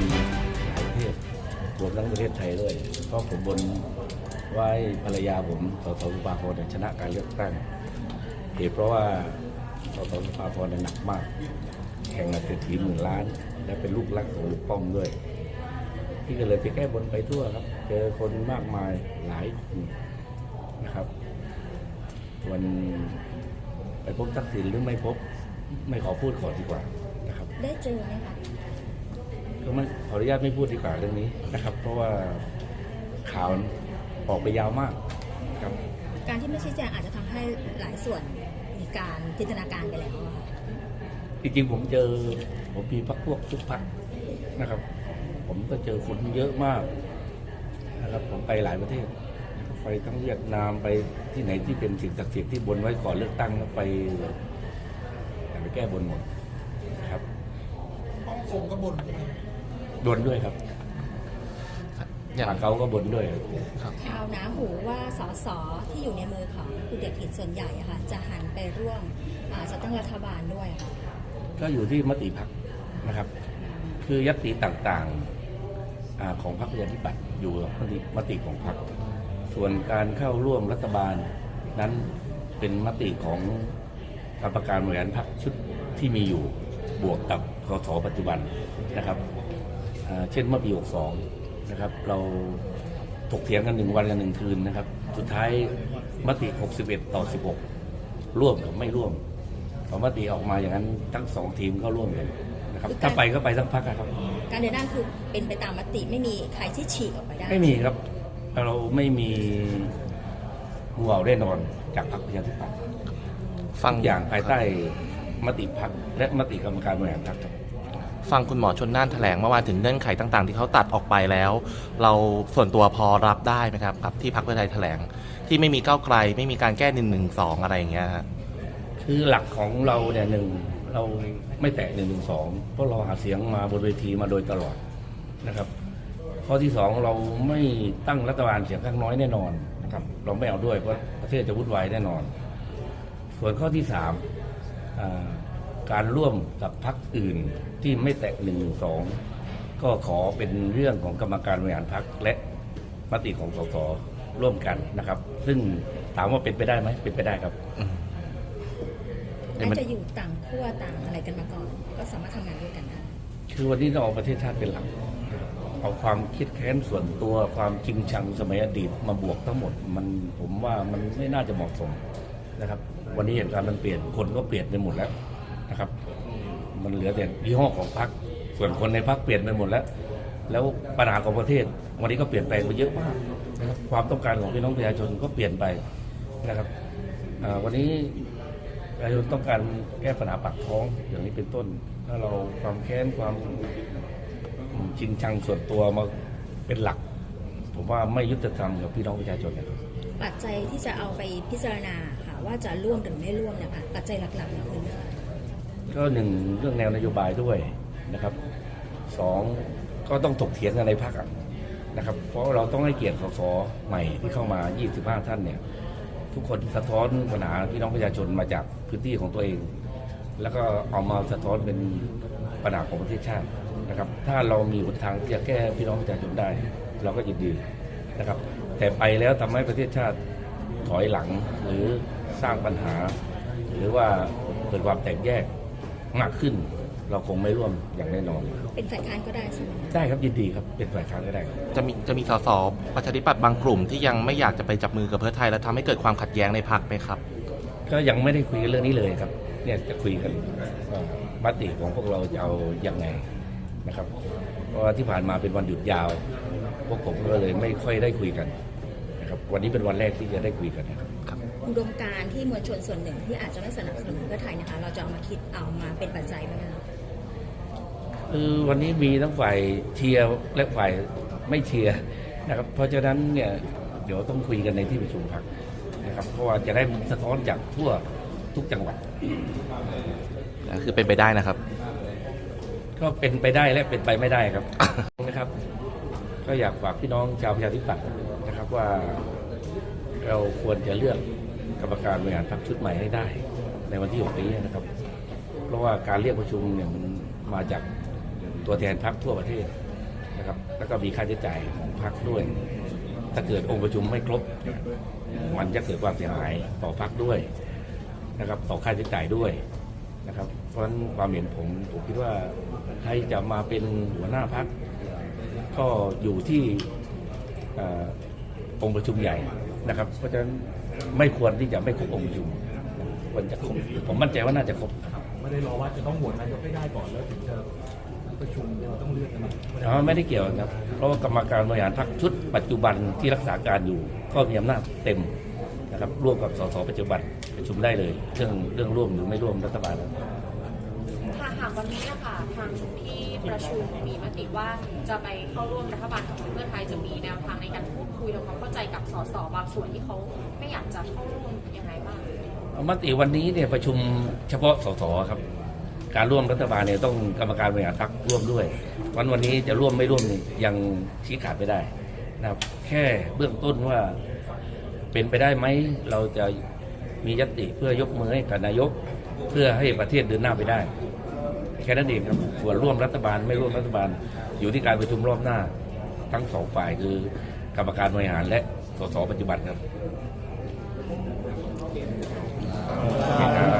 นหลายประเทศรวมทั้งประเทศไทยด้วยเพราะผมบนว่าให้ภรรยาผมสสสุภาพรเนี่ยชนะการเลือกตั้งเหตุเพราะว่าสสสุภาพรเนี่ยหนักมาก แข่งกับเศรษฐีหมื่นล้าน และเป็นลูกรักของลุงป้อมด้วยพี่ก็เลยไปแก้บนไปทั่วครับ เจอคนมากมายหลายคนนะครับ วันไปพบทักษิณหรือไม่พบไม่ขอพูดขอดีกว่านะครับ ได้เจอไหมคะ ก็ไม่ขออนุญาตไม่พูดดีกว่าเรื่องนี้นะครับ เพราะว่าข่าวออกไปยาวมากครับ การที่ไม่ชี้แจงอาจจะทำให้หลายส่วนมีการจินตนาการไปแล้วอะค่ะจริงๆผมเจอผมมีพักพวกทุกพักนะครับ ผมก็เจอคนเยอะมากนะครับผมไปหลายประเทศนะครับไปทั้งเวียดนามไปที่ไหนที่เป็นสิ่งศักดิ์สิทธิ์ที่บนไว้ก่อนเลือกตั้งแล้วไปไปแก้บนหมดครับ ฮ่องกงก็บ่นใช่ไหม บนด้วยครับอย่าง ทางเขาก็บนด้วยข่าวหนาหูว่าสสที่อยู่ในมือของคุณเดชถินส่วนใหญ่อะค่ะ จะหันไปร่วมอ่าจัดตั้งรัฐบาลด้วยอะค่ะ ก็อยู่ที่มติพักนะครับ คือยัตติต่างๆอาของพรรคประชาธิปัตย์อยู่กับมติมติของพรรคส่วนการเข้าร่วมรัฐบาลนั้นเป็นมติของกรรมการบริหารพรรคชุดที่มีอยู่บวกกับคสปัจจุบันนะครับอ่า เช่นเมื่อปี 62 นะครับ เราถกเถียงกันหนึ่งวันกันหนึ่งคืนนะครับ สุดท้ายมติ 61 ต่อ 16 ร่วมกับไม่ร่วมพอมติออกมาอย่างนั้นทั้งสองทีมก็ร่วมกันนะครับ ถ้าไปก็ไปทั้งพักครับ การเดินหน้าคือเป็นไปตามมติไม่มีใครที่ฉีกออกไปได้ ไม่มีครับ เราไม่มีงูเห่าแน่นอนจากพรรคประชาธิปัตย์ฟังทุกอย่างภายใต้มติพักและมติกรรมการบริหารพรรคครับ ฟังคุณหมอชนน่านแถลงเมื่อวานถึงเงื่อนไขต่าง ๆ ที่เขาตัดออกไปแล้ว เราส่วนตัวพอรับได้ไหมครับกับที่พักเพื่อไทยแถลง ที่ไม่มีก้าวไกลไม่มีการแก้หนึ่งหนึ่งสองอะไรอย่างเงี้ยฮะคือหลักของเราเนี่ยหนึ่งเราไม่แตะหนึ่งหนึ่งสองเพราะเราหาเสียงมาบนเวทีมาโดยตลอดนะครับ ข้อที่สองเราไม่ตั้งรัฐบาลเสียงข้างน้อยแน่นอนนะครับ เราไม่เอาด้วยเพราะประเทศจะวุ่นวายแน่นอน ส่วนข้อที่สามอ่า การร่วมกับพรรคอื่นที่ไม่แตะหนึ่งหนึ่งสองก็ขอเป็นเรื่องของกรรมการบริหารพรรคและมติของสสร่วมกันนะครับ ซึ่งถามว่าเป็นไปได้ไหมเป็นไปได้ครับเดี๋ยวมัน่านจะอยู่ต่างขั้วต่างอะไรกันมาก่อน ก็สามารถทำงานด้วยกันได้คือวันนี้เราเอาประเทศชาติเป็นหลักเอาความคิดแค้นส่วนตัวความจริงชังสมัยอดีตมาบวกทั้งหมด มันผมว่ามันไม่น่าจะเหมาะสมนะครับ วันนี้เหตุการณ์มันเปลี่ยนคนก็เปลี่ยนไปหมดแล้ว นะครับ มันเหลือแต่ยี่ห้อของพรรคส่วนคนในพรรคเปลี่ยนไปหมดแล้ว แล้วปัญหาของประเทศ วันนี้ก็เปลี่ยนแปลงไปเยอะมากนะครับความต้องการของพี่น้องประชาชนก็เปลี่ยนไปนะครับวันนี้ประชาชนต้องการแก้ปัญหาปากท้องอย่างนี้เป็นต้น ถ้าเราความแค้นความจริงชังส่วนตัวมาเป็นหลัก ผมว่าไม่ยุติธรรมกับพี่น้องประชาชนนะครับปัจจัยที่จะเอาไปพิจารณาค่ะว่าจะร่วมหรือไม่ร่วมเนี่ยค่ะปัจจัยหลักๆเนี่ยคือเรื่องอะไร ก็หนึ่งเรื่องแนวนโยบายด้วยนะครับสองก็ต้องถกเถียงกันในพรรคอะนะครับ เพราะเราต้องให้เกียรติสสใหม่ที่เข้ามา 25 ท่านเนี่ยทุกคนสะท้อนปัญหาพี่น้องประชาชนมาจากพื้นที่ของตัวเอง แล้วก็เอามาสะท้อนเป็นปัญหาของประเทศชาตินะครับ ถ้าเรามีหนทางที่จะแก้พี่น้องประชาชนได้ เราก็ยินดีนะครับ แต่ไปแล้วทำให้ประเทศชาติถอยหลังหรือสร้างปัญหา หรือว่าเกิดความแตกแยก มากขึ้น เราคงไม่ร่วมอย่างแน่นอน เป็นฝ่ายค้านก็ได้ใช่ไหมได้ครับยินดีครับเป็นฝ่ายค้านก็ได้ครับจะมีจะมีสสประชาธิปัตย์บางกลุ่มที่ยังไม่อยากจะไปจับมือกับเพื่อไทย แล้วทำให้เกิดความขัดแย้งในพักไหมครับ ก็ยังไม่ได้คุยกันเรื่องนี้เลยครับ เนี่ยจะคุยกันว่ามติของพวกเราจะเอายังไงนะครับ เพราะว่าที่ผ่านมาเป็นวันหยุดยาว พวกผมก็เลยไม่ค่อยได้คุยกันนะครับวันนี้เป็นวันแรกที่จะได้คุยกันนะครับ อุดมการณ์ที่มวลชนส่วนหนึ่งที่อาจจะไม่สนับสนุนเพื่อไทยนะคะ เราจะเอามาคิดเอามาเป็นปัจจัยไหมคะคือวันนี้มีทั้งฝ่ายเชียร์และฝ่ายไม่เชียร์นะครับ เพราะฉะนั้นเนี่ยเดี๋ยวต้องคุยกันในที่ประชุมพรรคนะครับ เพราะว่าจะได้สะท้อนจากทั่วทุกจังหวัด คือเป็นไปได้นะครับ ก็เป็นไปได้และเป็นไปไม่ได้ครับนะครับ ก็อยากฝากพี่น้องชาวประชาธิปัตย์นะครับว่าเราควรจะเลือก กรรมการบริหารพรรคชุดใหม่ให้ได้ ในวันที่ 6 นี้นะครับ เพราะว่าการเรียกประชุมเนี่ยมันมาจากตัวแทนพรรคทั่วประเทศนะครับ แล้วก็มีค่าใช้จ่ายของพรรคด้วย ถ้าเกิดองค์ประชุมไม่ครบ มันจะเกิดความเสียหายต่อพรรคด้วยนะครับ ต่อค่าใช้จ่ายด้วยนะครับ เพราะฉะนั้นความเห็นผมผมคิดว่าใครจะมาเป็นหัวหน้าพรรคก็อยู่ที่เอ่อองค์ประชุมใหญ่นะครับ เพราะฉะนั้น ไม่ควรที่จะไม่ครบองค์ประชุมควรจะครบผมมั่นใจว่าน่าจะครบไม่ได้รอว่าจะต้องโหวตนายกให้ได้ก่อนแล้วถึงจะประชุมเราต้องเลือกกันมาอ๋อไม่ได้เกี่ยวครับ เพราะว่ากรรมการบริหารพรรคชุดปัจจุบันที่รักษาการอยู่ ก็มีอำนาจเต็มนะครับร่วมกับสสปัจจุบันประชุมได้เลย เรื่องเรื่องร่วมหรือไม่ร่วมรัฐบาล ถ้าหากวันนี้นะคะทางที่ประชุมมีมติว่าจะไปเข้าร่วมรัฐบาลกับเพื่อไทยจะมีแนวทางในการพูดคุยทำความเข้าใจกับสสบางส่วนที่เขาไม่อยากจะเข้าร่วมยังไงบ้างมติวันนี้เนี่ยประชุมเฉพาะสสครับ การร่วมรัฐบาลเนี่ยต้องกรรมการบริหารพรรคร่วมด้วย วันวันนี้จะร่วมไม่ร่วมยังชี้ขาดไม่ได้นะครับแค่เบื้องต้นว่าเป็นไปได้ไหมเราจะมียติเพื่อยกมือให้กับนายก เพื่อให้ประเทศเดินหน้าไปได้ แค่นั้นเองครับส่วนร่วมรัฐบาลไม่ร่วมรัฐบาล อยู่ที่การประชุมรอบหน้า ทั้งสองฝ่ายคือกรรมการบริหารและสสปัจจุบันครับ